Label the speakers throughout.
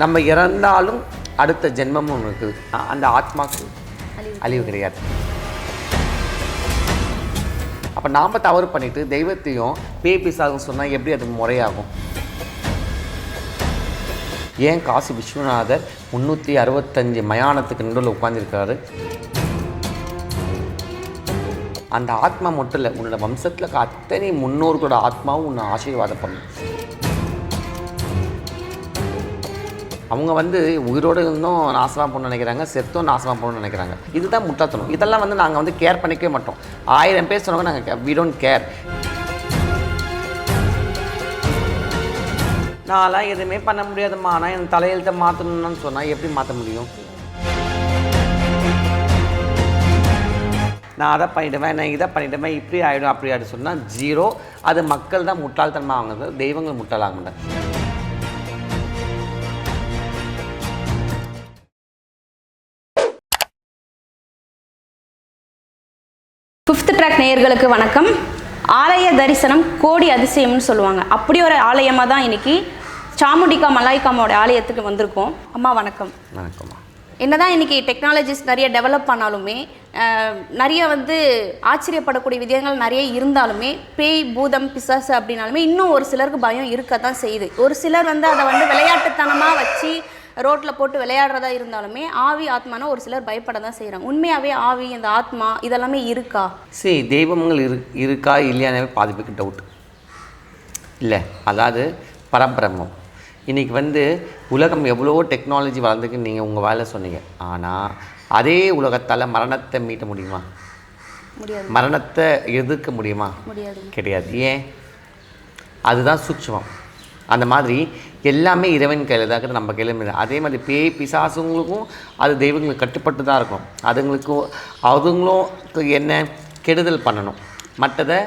Speaker 1: நம்ம இறந்தாலும் அடுத்த ஜென்மமும் ஒன்று இருக்குது அந்த ஆத்மாக்கு அழிவு. கிடையாது. அப்போ நாம் தவறு பண்ணிட்டு தெய்வத்தையும் பிசாசுன்னு சொன்னால் எப்படி அது முறையாகும்? ஏன் காசி விஸ்வநாதர் முந்நூற்றி அறுபத்தஞ்சு மயானத்துக்கு நடுவில் உட்காந்துருக்காரு அந்த ஆத்மா மட்டும் இல்லை உன்னோட வம்சத்தில் அத்தனை முன்னோர்களோட ஆத்மாவும் உன்னை ஆசீர்வாதம் பண்ணும். அவங்க வந்து உயிரோடு இருந்தும் நாசமாக போகணும்னு நினைக்கிறாங்க செத்தும் நாசமாக போகணும்னு நினைக்கிறாங்க. இதுதான் முட்டாத்தனம் இதெல்லாம் வந்து நாங்கள் வந்து கேர் பண்ணிக்கவே மாட்டோம். ஆயிரம் பேர் சொன்னவங்க நாங்கள் வி டோன்ட் கேர் நான்லாம் எதுவுமே பண்ண முடியாதும்மா. ஆனால் என் தலையெழுத்தை மாற்றணும்னு சொன்னால் எப்படி மாற்ற முடியும்? நான் அதை பண்ணிவிடுவேன் நான் இதை பண்ணிவிடுவேன் இப்படி ஆகிடும் அப்படி ஆகிடும் சொன்னால் ஜீரோ அது மக்கள் தான் முட்டாள்தனமாக ஆகுது தெய்வங்கள் முட்டாளாக மாட்டாங்க.
Speaker 2: ஃபிஃப்த் ட்ராக் நேயர்களுக்கு வணக்கம். ஆலய தரிசனம் கோடி அதிசயம்னு சொல்லுவாங்க. அப்படி ஒரு ஆலயமாக தான் இன்னைக்கு சாமுண்டிகா மலாய்க்காமோட ஆலயத்துக்கு வந்திருக்கோம். அம்மா வணக்கம்.
Speaker 1: வணக்கம்மா.
Speaker 2: என்னதான் இன்னைக்கு டெக்னாலஜிஸ் நிறைய டெவலப் பண்ணாலுமே அஹ், நிறைய வந்து ஆச்சரியப்படக்கூடிய விதயங்கள் நிறைய இருந்தாலுமே பேய் பூதம் பிசாசு அப்படின்னாலுமே இன்னும் ஒரு சிலருக்கு பயம் இருக்க தான் செய்யுது. ஒரு சிலர் வந்து அதை வந்து விளையாட்டுத்தனமாக வச்சு ரோட்டில் போட்டு விளையாடுறதா இருந்தாலுமே ஆவி ஆத்மானா ஒரு சிலர் பயப்பட தான் செய்கிறாங்க உண்மையாகவே ஆவி இந்த ஆத்மா இதெல்லாமே இருக்கா?
Speaker 1: சரி தெய்வங்கள் இரு இருக்கா இல்லையானவே பாதி பேருக்கு டவுட் இல்லை அதாவது பரபிரம்மம் இன்றைக்கி வந்து உலகம் எவ்வளவோ டெக்னாலஜி வளர்ந்துக்குன்னு நீங்கள் உங்கள் வேலை சொன்னீங்க. ஆனால் அதே உலகத்தால் மரணத்தை மீட்ட முடியுமா?
Speaker 2: முடியாது.
Speaker 1: மரணத்தை எதிர்க்க முடியுமா?
Speaker 2: முடியாது.
Speaker 1: கிடையாது. ஏன்? அதுதான் சூட்சுமம். அந்த மாதிரி எல்லாமே இறைவன் கையில் தான் இருக்குது நம்ம கையில் அதே மாதிரி பேய் பிசாசுங்களுக்கும் அது தெய்வங்களுக்கு கட்டுப்பட்டு தான் இருக்கும். அதுங்களுக்கும் அதுங்களும் என்ன கெடுதல் பண்ணணும்? மற்றதை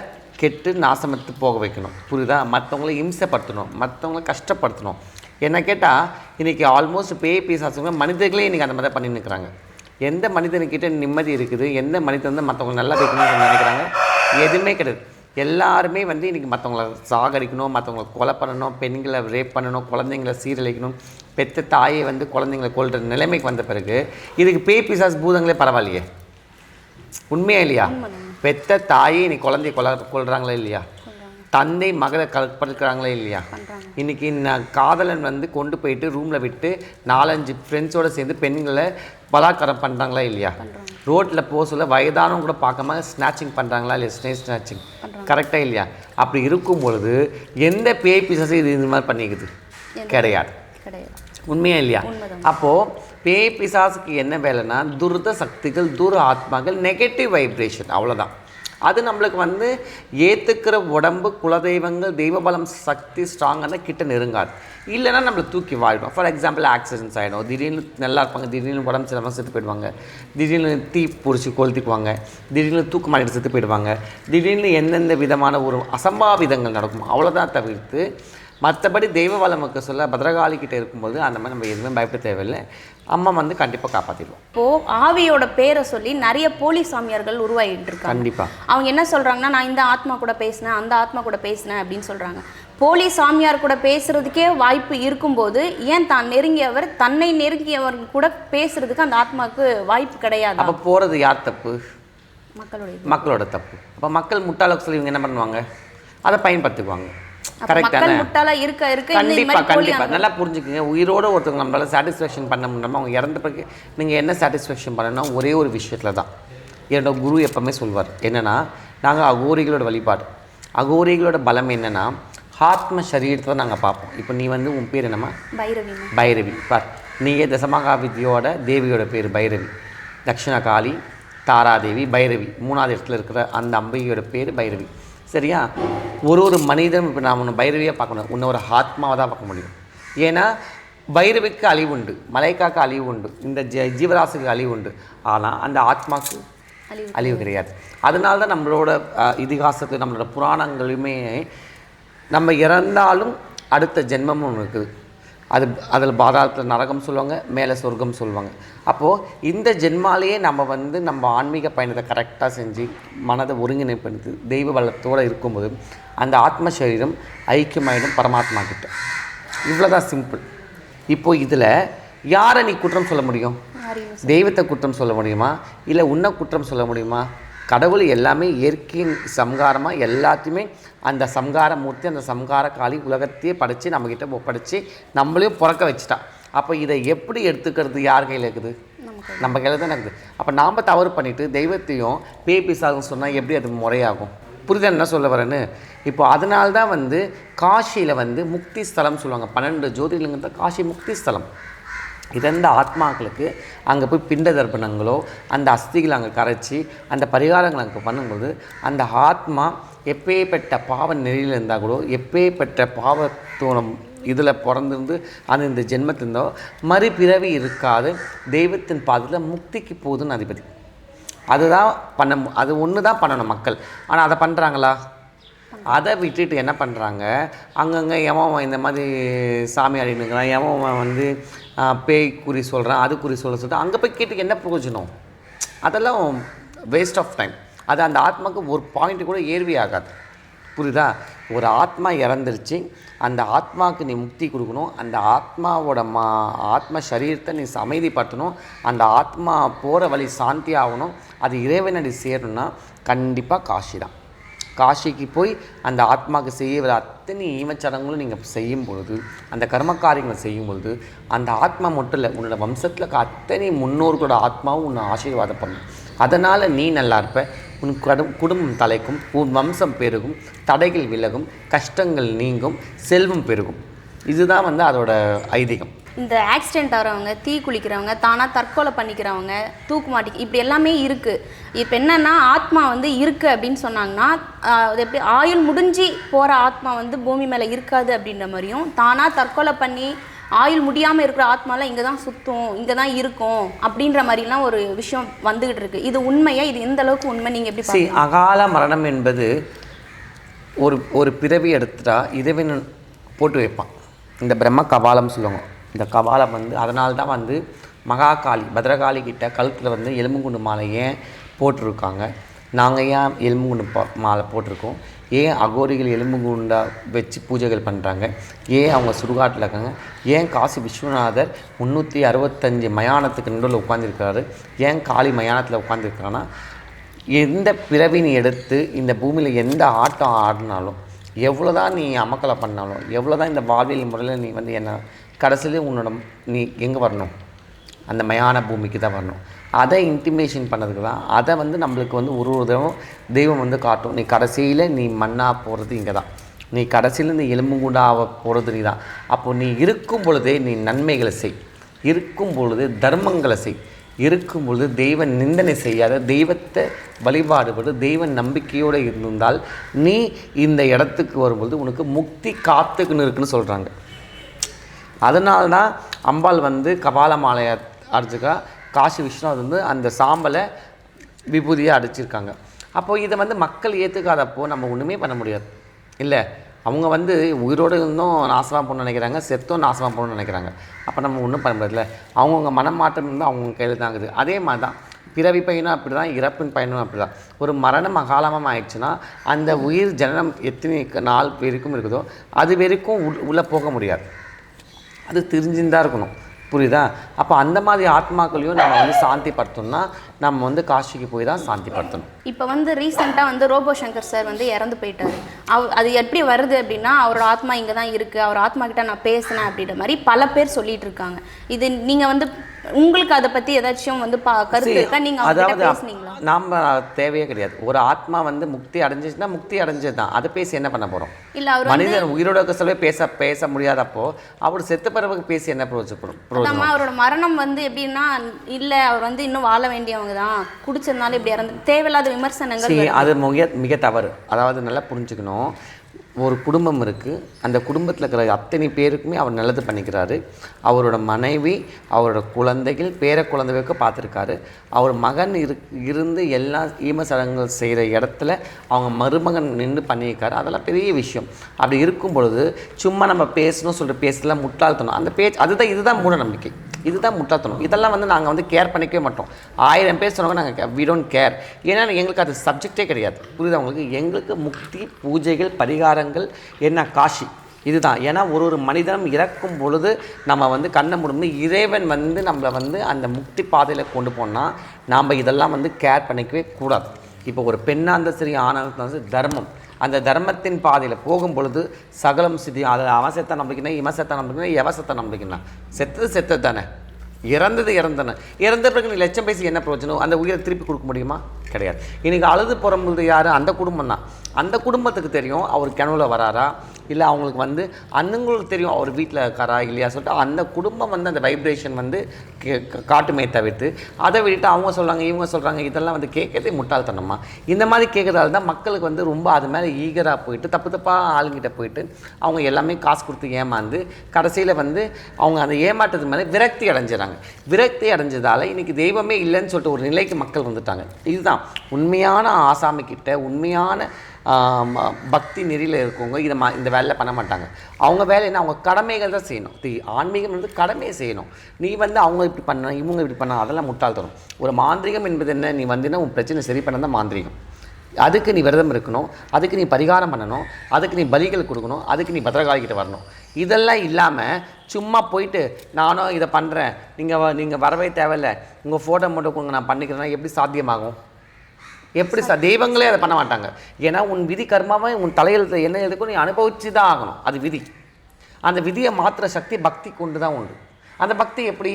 Speaker 1: கெட்டு நாசமத்து போக வைக்கணும். புரியுதா? மற்றவங்கள இம்சைப்படுத்தணும். மற்றவங்கள கஷ்டப்படுத்தணும். என்ன கேட்டால் இன்றைக்கி ஆல்மோஸ்ட் பேய் பிசாசுங்க மனிதர்களே இன்றைக்கி அந்த மாதிரி தான் பண்ணின்னு இருக்கிறாங்க. எந்த மனிதனுக்கிட்ட நிம்மதி இருக்குது? எந்த மனிதன் வந்து மற்றவங்க நல்லா வைக்கணும்னு நினைக்கிறாங்க? எதுவுமே கிடையாது. எல்லாருமே வந்து இன்றைக்கி மற்றவங்கள சாகடிக்கணும் மற்றவங்கள கொலை பண்ணணும் பெண்களை ரேப் பண்ணணும் குழந்தைங்கள சீரழிக்கணும் பெத்த தாயை வந்து குழந்தைங்கள கொல்ற நிலைமைக்கு வந்த பிறகு இதுக்கு பேய் பிசாஸ் பூதங்களே பரவாயில்லையே. உண்மையா இல்லையா? பெத்த தாயை நீ குழந்தைய கொல கொல்றாங்களா இல்லையா? தந்தை மகளை கற்படுக்கிறாங்களே இல்லையா? இன்னைக்கு நான் காதலன் வந்து கொண்டு போயிட்டு ரூமில் விட்டு நாலஞ்சு ஃப்ரெண்ட்ஸோட சேர்ந்து பெண்களை பலாத்காரம் பண்ணுறாங்களா இல்லையா? ரோட்டில் போக சொல்ல வயதானவங்க கூட பார்க்காம ஸ்நாச்சிங் பண்ணுறாங்களா இல்லையா? ஸ்னே ஸ்நாச்சிங் கரெக்டாக இல்லையா? அப்படி இருக்கும் பொழுது எந்த பேய் பிசாசு இது இந்த மாதிரி பண்ணிக்குது? கிடையாது.
Speaker 2: கிடையாது.
Speaker 1: உண்மையா இல்லையா? அப்போது பேய் பிசாசுக்கு என்ன வேலைன்னா துர்த சக்திகள் துர் ஆத்மாக்கள் நெகட்டிவ் வைப்ரேஷன் அவ்வளோதான் அது நம்மளுக்கு வந்து ஏற்றுக்கிற உடம்பு குலதெய்வங்கள் தெய்வபலம் சக்தி ஸ்ட்ராங்கான கிட்ட நெருங்காது. இல்லைன்னா நம்மளை தூக்கி வாழிடும் ஃபார் எக்ஸாம்பிள் ஆக்சிடென்ட்ஸ் ஆகிடும் திடீர்னு நல்லா இருப்பாங்க. திடீர்னு உடம்பு சிலவங்க செத்து போயிடுவாங்க. திடீர்னு தீ பிடிச்சி கொளுத்திக்குவாங்க திடீர்னு தூக்கு மாட்டிட்டு செத்து போயிடுவாங்க. திடீர்னு எந்தெந்த விதமான ஒரு அசம்பாவிதங்கள் நடக்கும் அவ்வளோதான் தவிர்த்து மற்றபடி தெய்வ வளமுக்கு சொல்ல பத்ரகாளி கிட்ட இருக்கும்போது அந்த மாதிரி நம்ம எதுவுமே பயப்பட தேவையில்லை. அம்மா வந்து கண்டிப்பாக காப்பாற்றிடுவோம்
Speaker 2: இப்போ ஆவியோட பேரை சொல்லி நிறைய போலி சாமியார்கள் உருவாகிட்டு இருக்காங்க
Speaker 1: கண்டிப்பாக
Speaker 2: அவங்க என்ன சொல்றாங்கன்னா நான் இந்த ஆத்மா கூட பேசினேன் அந்த ஆத்மா கூட பேசினேன் அப்படின்னு சொல்றாங்க. போலி சாமியார் கூட பேசுறதுக்கே வாய்ப்பு இருக்கும்போது ஏன் தான் நெருங்கியவர் தன்னை நெருங்கியவர் கூட பேசுறதுக்கு அந்த ஆத்மாவுக்கு வாய்ப்பு கிடையாது?
Speaker 1: அப்போ போகிறது யார் தப்பு?
Speaker 2: மக்களுடைய
Speaker 1: மக்களோட தப்பு. அப்போ மக்கள் முட்டாளுக்கு சொல்லி இவங்க என்ன பண்ணுவாங்க? அதை பயன்படுத்திக்குவாங்க.
Speaker 2: மக்கள்
Speaker 1: தானே?
Speaker 2: முட்டாளா இருக்க இருக்க இந்த
Speaker 1: கண்டிப்பா கண்டிப்பா. நல்லா புரிஞ்சுக்கங்க. உயிரோட ஒருத்தவங்க நம்மளால சாட்டிஸ்ஃபேக்ஷன் பண்ண முடியாமல் அவங்க இறந்த பிறகு நீங்கள் என்ன சாட்டிஸ்ஃபேக்ஷன் பண்ணணும் ஒரே ஒரு விஷயத்தில் தான். என்னோட குரு எப்பவுமே சொல்வார். என்னன்னா நாங்கள் அகோரிகளோட வழிபாடு. அகோரிகளோட பலம் என்னன்னா ஆத்ம சரீரத்தை தான் நாங்கள் பார்ப்போம். இப்போ நீ வந்து உன் பேர் என்னம்மா?
Speaker 2: பைரவி
Speaker 1: பைரவி. பார். நீங்கள் தசமகாவித்யோட தேவியோட பேர் பைரவி. தக்ஷண காளி தாராதேவி பைரவி. மூணாவது இடத்துல இருக்கிற அந்த அம்பிகையோட பேர் பைரவி. சரியா? ஒரு ஒரு மனிதனும் இப்போ நான் உன்னை பைரவியாக பார்க்கணும். உன்னை ஒரு ஆத்மாவை தான் பார்க்க முடியும். ஏன்னா பைரவிக்கு அழிவு உண்டு மலைக்காக்கு அழிவு உண்டு இந்த ஜ ஜீவராசிக்கு அழிவு உண்டு ஆனால் அந்த ஆத்மாக்கு
Speaker 2: அழிவு.
Speaker 1: கிடையாது. அதனால தான் நம்மளோட அஹ், இதிகாசத்து நம்மளோட புராணங்களுமே நம்ம இறந்தாலும் அடுத்த ஜென்மமும் ஒன்று இருக்குது. அது அதில் பாதாளத்தில் நரகம் சொல்லுவாங்க மேலே சொர்க்கம் சொல்லுவாங்க. அப்போது இந்த ஜென்மாலேயே நம்ம வந்து நம்ம ஆன்மீக பயணத்தை கரெக்டாக செஞ்சு மனதை ஒருங்கிணைப்படுத்தி தெய்வ பலத்தோடு இருக்கும்போது அந்த ஆத்ம சரீரம் ஐக்கியமாயிடும் பரமாத்மா கிட்ட இவ்வளோதான் சிம்பிள். இப்போ இதில் யாரை நீ குற்றம் சொல்ல முடியும்? தெய்வத்தை குற்றம் சொல்ல முடியுமா? இல்லை உன்னை குற்றம் சொல்ல முடியுமா? கடவுள் எல்லாமே இயற்கையின் சம்காரமாக எல்லாத்தையுமே அந்த சம்கார மூர்த்தி அந்த சம்கார காளி உலகத்தையே படைச்சு நம்மக்கிட்ட ஒப்படைச்சு நம்மளையும் பிறக்க வச்சுட்டா. அப்போ இதை எப்படி எடுத்துக்கிறது யார் கையில் இருக்குது? நம்ம கையில். தான் இருக்குது. அப்போ நாம் தவறு பண்ணிவிட்டு தெய்வத்தையும் பேய் பிசாகும் சொன்னால் எப்படி அது முறையாகும்? புரிதல் என்ன சொல்ல வரேன்னு? இப்போ அதனால தான் வந்து காஷியில் வந்து முக்தி ஸ்தலம் சொல்லுவாங்க. பன்னெண்டு ஜோதிலிங்கத்தை காஷி முக்தி ஸ்தலம். இறந்த ஆத்மாக்களுக்கு அங்கே போய் பிண்ட தர்ப்பணங்களோ அந்த அஸ்திகளை அங்கே கரைச்சி அந்த பரிகாரங்களை அங்கே பண்ணும்போது அந்த ஆத்மா எப்பேற்பட்ட பாவ நெறியில் இருந்தால் கூட எப்பேற்பட்ட பாவத்தோணம் இதில் பிறந்திருந்து அந்த இந்த ஜென்மத்திருந்தோ மறுபிறவி இருக்காது. தெய்வத்தின் பாதத்தில் முக்திக்கு போகுதுன்னு அதிபதி. அதுதான் பண்ண மு- அது ஒன்று தான் பண்ணணும் மக்கள். ஆனால் அதை பண்ணுறாங்களா அதை விட்டுட்டு என்ன பண்ணுறாங்க? அங்கங்கே எவன் இந்த மாதிரி சாமி அடிக்கிறான் எவன் வந்து பேய் குறி சொல்கிறான் அது குறி சொல்ல சொல்லிட்டு அங்கே போய் கேட்டு என்ன பிரயோஜனம்? அதெல்லாம் வேஸ்ட் ஆஃப் டைம் அது அந்த ஆத்மாக்கு ஒரு பாயிண்ட் கூட ஏர்வி ஆகாது. புரியுதா? ஒரு ஆத்மா இறந்துருச்சு அந்த ஆத்மாவுக்கு நீ முக்தி கொடுக்கணும் அந்த ஆத்மாவோட மா ஆத்ம சரீரத்தை நீ அமைதிப்படுத்தணும் அந்த ஆத்மா போகிற வழி சாந்தி ஆகணும் அது இறைவனடி சேரணும்னா கண்டிப்பாக காஷி தான் காஷிக்கு போய் அந்த ஆத்மாவுக்கு செய்ய வர அத்தனை ஈமச்சடங்களும் நீங்கள் செய்யும் பொழுது அந்த கர்மக்காரியங்களை செய்யும் பொழுது அந்த ஆத்மா மட்டும் இல்லை உன்னோட வம்சத்தில் இருக்க அத்தனை முன்னோர்களோட ஆத்மாவும் உன்னை ஆசீர்வாதம் பண்ணும். அதனால் நீ நல்லா இருப்ப உன் கடும் குடும்பம் தலைக்கும் உன் வம்சம் பெருகும் தடைகள் விலகும் கஷ்டங்கள் நீங்கும் செல்வம் பெருகும். இதுதான் வந்து அதோட ஐதீகம்.
Speaker 2: இந்த ஆக்சிடென்ட் ஆகிறவங்க தீ குளிக்கிறவங்க தானாக தற்கொலை பண்ணிக்கிறவங்க தூக்கு மாட்டி இப்படி எல்லாமே இருக்குது இப்போ என்னன்னா ஆத்மா வந்து இருக்குது அப்படின்னு சொன்னாங்கன்னா அது எப்படி ஆயுள் முடிஞ்சு போகிற ஆத்மா வந்து பூமி மேலே இருக்காது அப்படின்ற மாதிரியும் தானாக தற்கொலை பண்ணி ஆயுள் முடியாமல் இருக்கிற ஆத்மாலாம் இங்கே தான் சுற்றும் இங்கே தான் இருக்கும் அப்படின்ற மாதிரிலாம் ஒரு விஷயம் வந்துகிட்டு இருக்கு. இது உண்மையா? இது எந்த அளவுக்கு உண்மை? நீங்கள் எப்படி
Speaker 1: சரி அகால மரணம் என்பது ஒரு ஒரு பிறவி எடுத்துட்டா இறைவன் போட்டு வைப்பான். இந்த பிரம்ம கபாலம் சொல்லுவாங்க. இந்த கபாலம் வந்து அதனால தான் வந்து மகாகாளி பத்ரகாளி கிட்ட கழுத்தில் வந்து எலும்புங்குண்டு மாலை ஏன் போட்டிருக்காங்க. நாங்கள் ஏன் எலும்புங்குண்டு மாலை போட்டிருக்கோம்? ஏன் அகோரிகள் எலும்புகுண்டா வச்சு பூஜைகள் பண்ணுறாங்க ஏன் அவங்க சுடுகாட்டில் இருக்காங்க? ஏன் காசி விஸ்வநாதர் முந்நூற்றி அறுபத்தஞ்சு மயானத்துக்கு நடுவில் உட்காந்துருக்காரு ஏன் காளி மயானத்தில் உட்காந்துருக்காங்கன்னா எந்த பிறவி நீ எடுத்து இந்த பூமியில் எந்த ஆட்டம் ஆடினாலும் எவ்வளோ தான் நீ அமக்கலை பண்ணாலும் எவ்வளோ தான் இந்த வாழ்வியல் முறையில் நீ வந்து என்ன கடைசியிலே உன்னோட நீ எங்கே வரணும்? அந்த மயான பூமிக்கு தான் வரணும். அதை இன்டிமேஷன் பண்ணதுக்கு தான் அதை வந்து நம்மளுக்கு வந்து ஒரு ஒரு தடவை தெய்வம் வந்து காட்டும். நீ கடைசியில் நீ மண்ணாக போகிறது இங்கே தான். நீ கடைசியில் இந்த எலும்புகுண்டாக போகிறது நீ தான். அப்போது நீ இருக்கும் பொழுதே நீ நன்மைகளை செய். இருக்கும் பொழுது தர்மங்களை செய். இருக்கும் பொழுது தெய்வ நிந்தனை செய்யாத தெய்வத்தை வழிபாடுபடு தெய்வ நம்பிக்கையோடு இருந்தால் நீ இந்த இடத்துக்கு வரும்பொழுது உனக்கு முக்தி காத்துக்குன்னு இருக்குன்னு சொல்கிறாங்க அதனால தான் அம்பாள் வந்து கபால மாலையை அடிச்சுக்கா காசி விஷ்ணு வந்து அந்த சாம்பலை விபூதியை அடிச்சிருக்காங்க. அப்போது இதை வந்து மக்கள் ஏற்றுக்காதப்போ நம்ம ஒன்றுமே பண்ண முடியாது. இல்லை அவங்க வந்து உயிரோடு இருந்தும் நாசமாக போகணும்னு நினைக்கிறாங்க செத்தும் நாசமாக போகணும்னு நினைக்கிறாங்க. அப்போ நம்ம ஒன்றும் பண்ண முடியல அவங்கவுங்க மனமாற்றம் வந்து அவங்கவுங்க கையில் தான் இருக்குது. அதே மாதிரி தான் பிறவி பயனும் அப்படி தான் இறப்பின் பயனும் அப்படி தான் ஒரு மரணம் அகாலமாக ஆயிடுச்சுன்னா அந்த உயிர் ஜனனம் எத்தனை நாள் வரைக்கும் இருக்குதோ அது வரைக்கும் உள் உள்ளே போக முடியாது. அது தெரிஞ்சுன்னு தான் இருக்கணும். புரியுதா? அப்போ அந்த மாதிரி ஆத்மாக்களையும் நம்ம வந்து சாந்திப்படுத்தணும்னா நம்ம வந்து காசிக்கு போய் தான் சாந்திப்படுத்தணும்.
Speaker 2: இப்போ வந்து ரீசெண்டாக வந்து ரோபோ சங்கர் சார் வந்து இறந்து போயிட்டாரு. அவ் அது எப்படி வருது அப்படின்னா அவரோட ஆத்மா இங்கே தான் இருக்குது அவர் ஆத்மா கிட்ட நான் பேசினேன் அப்படின்ற மாதிரி பல பேர் சொல்லிட்டு இருக்காங்க. இது நீங்கள் வந்து உங்களுக்கு அதை பற்றி ஏதாச்சும் வந்து பா கருத்து இருக்கா? நீங்கள்
Speaker 1: அதாவது
Speaker 2: பேசுனீங்களா?
Speaker 1: நாம் தேவையே கிடையாது. ஒரு ஆத்மா வந்து முக்தி அடைஞ்சிச்சுன்னா முக்தி அடைஞ்சது தான் அதை பேசி என்ன பண்ண போகிறோம்
Speaker 2: இல்லை அவர்
Speaker 1: மனிதன் உயிரோட சொல்லவே பேச பேச முடியாதப்போ அவர் செத்த பிறகு பேசி என்ன பிரயோஜனம்?
Speaker 2: அவரோட மரணம் வந்து எப்படின்னா இல்லை அவர் வந்து இன்னும் வாழ வேண்டியவங்க தான் குடிச்சதுனால இப்படி இறந்து தேவையில்லாத விமர்சனங்கள்.
Speaker 1: அது மிக மிக தவறு. அதாவது நல்லா புரிஞ்சுக்கணும். ஒரு குடும்பம் இருக்குது அந்த குடும்பத்தில் இருக்கிற அத்தனை பேருக்குமே அவர் நல்லது பண்ணிக்கிறாரு. அவரோட மனைவி அவரோட குழந்தைகள் பேர குழந்தைகளுக்கு பார்த்துருக்காரு. அவர் மகன் இரு இருந்து எல்லா ஈம சடங்குகள் செய்கிற இடத்துல அவங்க மருமகன் நின்று பண்ணியிருக்காரு. அதெல்லாம் பெரிய விஷயம். அப்படி இருக்கும் பொழுது சும்மா நம்ம பேசணும் சொல்லிட்டு பேசலாம் முட்டாள்தனம். அந்த பேச்சு அதுதான் இதுதான் மூட நம்பிக்கை. இதுதான் முட்டாள்தனம். இதெல்லாம் வந்து நாங்கள் வந்து கேர் பண்ணிக்கவே மாட்டோம். ஆயிரம் பேர் சொன்னவங்க நாங்கள் வி டோன்ட் கேர் ஏன்னா எங்களுக்கு அது சப்ஜெக்டே கிடையாது. புரியுது அவங்களுக்கு எங்களுக்கு முக்தி பூஜைகள் பரிகாரங்கள் என்ன காஷி இதுதான். ஏன்னா ஒரு ஒரு மனிதனும் இறக்கும் பொழுது நம்ம வந்து கண்ணை முடிந்து இறைவன் வந்து நம்மளை வந்து அந்த முக்தி பாதையில் கொண்டு போனால் நாம் இதெல்லாம் வந்து கேர் பண்ணிக்கவே கூடாது. இப்போ ஒரு பெண்ணாக இருந்தாலும் சரி ஆணாக இருந்தாலும் சரி தர்மம். அந்த தர்மத்தின் பாதையில் போகும் பொழுது சகலம் சிதி அதில் அவன் செத்த நம்பிக்கணும் இவன் செத்த நம்பிக்கணும் எவ செத்த நம்பிக்கணும் செத்தது செத்தது தானே. இறந்தது இறந்தன. இறந்த பிறகு நீ லட்சம் பேசி என்ன பிரயோஜனம்? அந்த உயிரை திருப்பி கொடுக்க முடியுமா? கிடையாது. இன்றைக்கி அழுது புறம்புது யார்? அந்த குடும்பம் தான் அந்த குடும்பத்துக்கு தெரியும் அவர் கிணவுல வராரா? இல்லை அவங்களுக்கு வந்து அண்ணங்களுக்கு தெரியும் அவர் வீட்டில் இருக்காரா இல்லையா சொல்லிட்டு அந்த குடும்பம் வந்து அந்த வைப்ரேஷன் வந்து கே- காட்டுமே தவிர்த்து அதை விட்டுட்டு அவங்க சொல்கிறாங்க இவங்க சொல்கிறாங்க இதெல்லாம் வந்து கேட்கறதே முட்டாள்தனமா? இந்த மாதிரி கேட்குறதால தான் மக்களுக்கு வந்து ரொம்ப அது மேலே ஈகராக போயிட்டு தப்பு தப்பாக ஆளுங்கிட்ட போயிட்டு அவங்க எல்லாமே காசு கொடுத்து ஏமாந்து கடைசியில் வந்து அவங்க அந்த ஏமாற்றது மேலே விரக்தி அடைஞ்சிடறாங்க விரக்தி அடைஞ்சதால இன்றைக்கி தெய்வமே இல்லைன்னு சொல்லிட்டு ஒரு நிலைக்கு மக்கள் வந்துட்டாங்க. இதுதான். உண்மையான ஆசாமி கிட்ட உண்மையான பக்தி நெறியில் இருக்கவங்க இதை மா இந்த வேலையை பண்ண மாட்டாங்க. அவங்க வேலை என்ன? அவங்க கடமைகள் தான் செய்யணும். தி ஆன்மீகம் வந்து கடமையை செய்யணும். நீ வந்து அவங்க இப்படி பண்ண இவங்க இப்படி பண்ண அதெல்லாம் முட்டாள்தனம் ஒரு மாந்திரிகம் என்பது என்ன? நீ வந்தீங்கன்னா உன் பிரச்சனை சரி பண்ண தான் மாந்திரிகம். அதுக்கு நீ விரதம் இருக்கணும். அதுக்கு நீ பரிகாரம் பண்ணணும். அதுக்கு நீ பலிகள் கொடுக்கணும். அதுக்கு நீ பத்திரகாளி கிட்ட வரணும். இதெல்லாம் இல்லாமல் சும்மா போயிட்டு நானும் இதை பண்ணுறேன் நீங்கள் நீங்கள் வரவே தேவையில்ல. உங்கள் ஃபோட்டோ மட்டும் கொடுங்க. நான் பண்ணிக்கிறேன்னா எப்படி சாத்தியமாகும்? எப்படி சார் தெய்வங்களே அதை பண்ண மாட்டாங்க. ஏன்னா உன் விதி கர்மாவை உன் தலையெழுத்து என்ன எழுதுக்கோ நீ அனுபவிச்சு தான் ஆகணும். அது விதி. அந்த விதியை மாற்றுற சக்தி பக்தி கொண்டு தான் உண்டு. அந்த பக்தி எப்படி?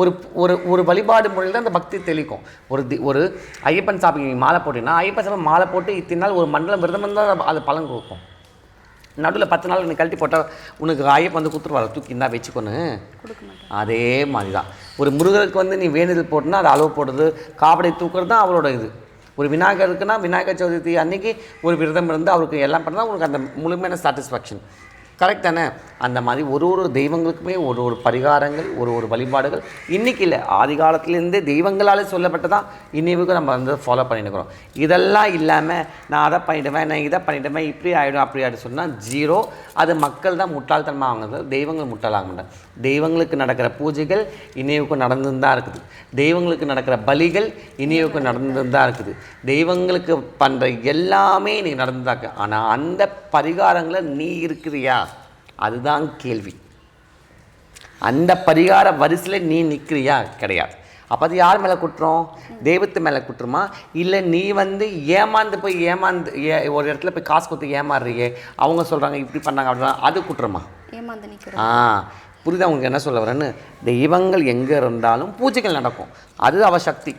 Speaker 1: ஒரு ஒரு ஒரு வழிபாடு முறையில் தான் அந்த பக்தி தெளிக்கும். ஒரு தி ஒரு ஐயப்பன் சாமி மாலை போட்டீங்கன்னா ஐயப்பன் சாமி மாலை போட்டு இத்தனை நாள் ஒரு மண்டலம் விரதம் இருந்தால் அது பலன் கொடுக்கும். நடுவில் பத்து நாள் நீ கழட்டி போட்டால் உனக்கு ஐயப்பன் வந்து குத்துருவாரு. தூக்கி இருந்தால் வச்சுக்கொன்னு.
Speaker 2: கொடுக்க மாட்டேன்
Speaker 1: அதே மாதிரி தான் ஒரு முருகருக்கு வந்து நீ வேண்டுதல் போட்டுனா அது அளவு போடுறது. காவடை தூக்குறது தான் அவரோட இது. ஒரு விநாயகருக்குன்னா விநாயகர் சதுர்த்தி அன்றைக்கி ஒரு விரதம் இருந்து அவருக்கு எல்லாம் பண்ணால் உங்களுக்கு அந்த முழுமையான சாட்டிஸ்ஃபேக்ஷன் கரெக்ட் தானே? அந்த மாதிரி ஒரு ஒரு தெய்வங்களுக்குமே ஒரு ஒரு பரிகாரங்கள் ஒரு ஒரு வழிபாடுகள். இன்றைக்கி இல்லை ஆதி காலத்துலேருந்தே தெய்வங்களாலே சொல்லப்பட்டதான் இன்னைக்கும் நம்ம வந்து ஃபாலோ பண்ணிட்டுருக்கிறோம் இதெல்லாம் இல்லாமல் நான் அதை பண்ணிவிடுவேன் நான் இதை பண்ணிவிடுவேன் இப்படி ஆகிடும் அப்படி ஆகிடும் சொன்னால் ஜீரோ அது மக்கள் தான் முட்டாள்தனமாக ஆகுது தெய்வங்கள் முட்டாளாக மாட்டாங்க. தெய்வங்களுக்கு நடக்கிற பூஜைகள் இனியுக்கும் நடந்து தான் இருக்குது. தெய்வங்களுக்கு நடக்கிற பலிகள் இனியுக்கும் நடந்து தான் இருக்குது. தெய்வங்களுக்கு பண்ணுற எல்லாமே நீ இருக்குது ஆனால் அந்த பரிகாரங்களை நீ இருக்கிறியா? அதுதான் கேள்வி. அந்த பரிகார வரிசையில் நீ நிற்கிறியா கிடையாது. அப்போ அது யார் மேலே குற்றம்? தெய்வத்து மேலே குற்றமா? இல்லை நீ வந்து ஏமாந்து போய் ஏமாந்து ஏ ஒரு இடத்துல போய் காசு கொடுத்து ஏமாறுறியே? அவங்க சொல்கிறாங்க இப்படி பண்ணாங்க அப்படின்னா அது குற்றமா?
Speaker 2: ஏமாந்து நிற்கிறோம்
Speaker 1: ஆ புரியுதா உங்களுக்கு என்ன சொல்ல வரேன்னு? தெய்வங்கள் எங்கே இருந்தாலும் பூஜைகள் நடக்கும். அது அவ சக்தி.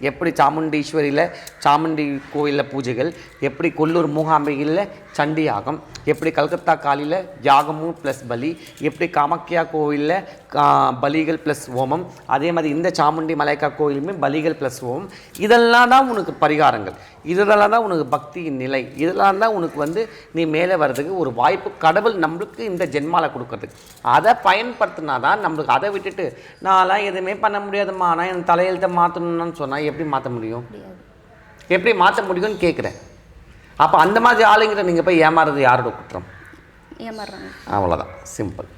Speaker 1: எப்படி சாமுண்டீஸ்வரியில் சாமுண்டி கோயிலில் பூஜைகள் எப்படி கொல்லூர் மூகாம்பிகையில் சண்டி யாகம் எப்படி கல்கத்தா காலியில் யாகமும் ப்ளஸ் பலி எப்படி காமாக்கியா கோயிலில் பலிகள் ப்ளஸ் ஹோமம் அதே மாதிரி இந்த சாமுண்டி மலைக்கா கோயிலுமே பலிகள் ப்ளஸ் ஹோமம். இதெல்லாம் தான் உனக்கு பரிகாரங்கள். இதெல்லாம் தான் உனக்கு பக்தியின் நிலை. இதெல்லாம் தான் உனக்கு வந்து நீ மேலே வர்றதுக்கு ஒரு வாய்ப்பு கடவுள் நம்மளுக்கு இந்த ஜென்மால கொடுக்குறது அதை பயன்படுத்தினா தான் நம்மளுக்கு அதை விட்டுட்டு நான்லாம் எதுவுமே பண்ண முடியாதும்மா. ஆனால் என் தலையெழுத்தை மாற்றணும்னு சொன்னால் எப்படி மாற்ற முடியும்? எப்படி மாற்ற முடியும்னு கேட்குறேன். அப்போ அந்த மாதிரி ஆளுங்கிட்ட நீங்கள் போய் ஏமாறுறது யாரோட குற்றம்?
Speaker 2: ஏமாறுறாங்க.
Speaker 1: அவ்வளோதான் சிம்பிள்